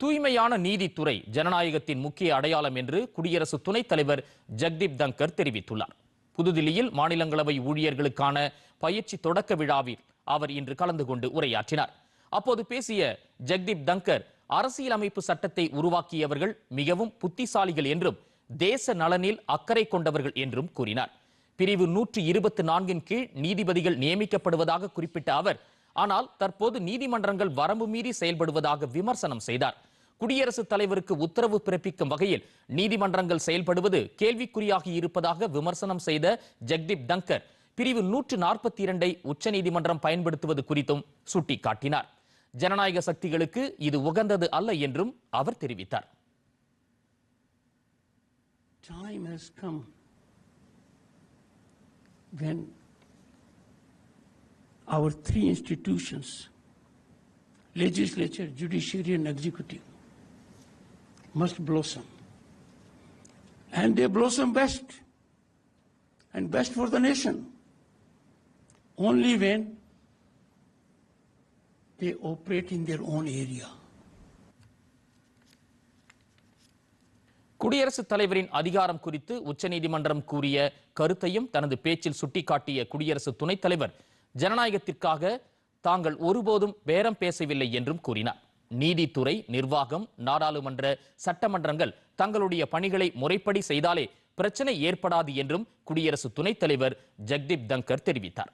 தூய்மையான நீதித்துறை ஜனநாயகத்தின் முக்கிய அடையாளம் என்று குடியரசு துணைத் தலைவர் ஜெக்தீப் தங்கர் தெரிவித்துள்ளார். புதுதில்லியில் மாநிலங்களவை ஊழியர்களுக்கான பயிற்சி தொடக்க விழாவில் அவர் இன்று கலந்து கொண்டு உரையாற்றினார். அப்போது பேசிய ஜக்தீப் தங்கர் அரசியலமைப்பு சட்டத்தை உருவாக்கியவர்கள் மிகவும் புத்திசாலிகள் என்றும் தேச நலனில் அக்கறை கொண்டவர்கள் என்றும் கூறினார். பிரிவு நூற்றி இருபத்தி நான்கின் கீழ் நீதிபதிகள் நியமிக்கப்படுவதாக குறிப்பிட்ட அவர் ஆனால் தற்போது நீதிமன்றங்கள் வரம்பு மீறி செயல்படுவதாக விமர்சனம் செய்தார். குடியரசுத் தலைவருக்கு உத்தரவு பிறப்பிக்கும் வகையில் நீதிமன்றங்கள் செயல்படுவது கேள்விக்குறியாகி இருப்பதாக விமர்சனம் செய்த ஜெக்தீப் தங்கர் பிரிவு நூற்று நாற்பத்தி இரண்டை உச்சநீதிமன்றம் பயன்படுத்துவது குறித்தும் சுட்டிக்காட்டினார். ஜனநாயக சக்திகளுக்கு இது உகந்தது அல்ல என்றும் அவர் தெரிவித்தார். Time has come when our three institutions, legislature, judiciary, and executive, must blossom. And they blossom best, and best for the nation, only when they operate in their own area. குடியரசுத் தலைவரின் அதிகாரம் குறித்து உச்சநீதிமன்றம் கூறிய கருத்தையும் தனது பேச்சில் சுட்டிக்காட்டிய குடியரசு துணைத் தலைவர் ஜனநாயகத்திற்காக தாங்கள் ஒருபோதும் பேரம் பேசவில்லை என்றும் கூறினார். நீதித்துறை நிர்வாகம் நாடாளுமன்ற சட்டமன்றங்கள் தங்களுடைய பணிகளை முறைப்படி செய்தாலே பிரச்சனை ஏற்படாது என்றும் குடியரசு துணைத் தலைவர் ஜெக்தீப் தங்கர் தெரிவித்தார்.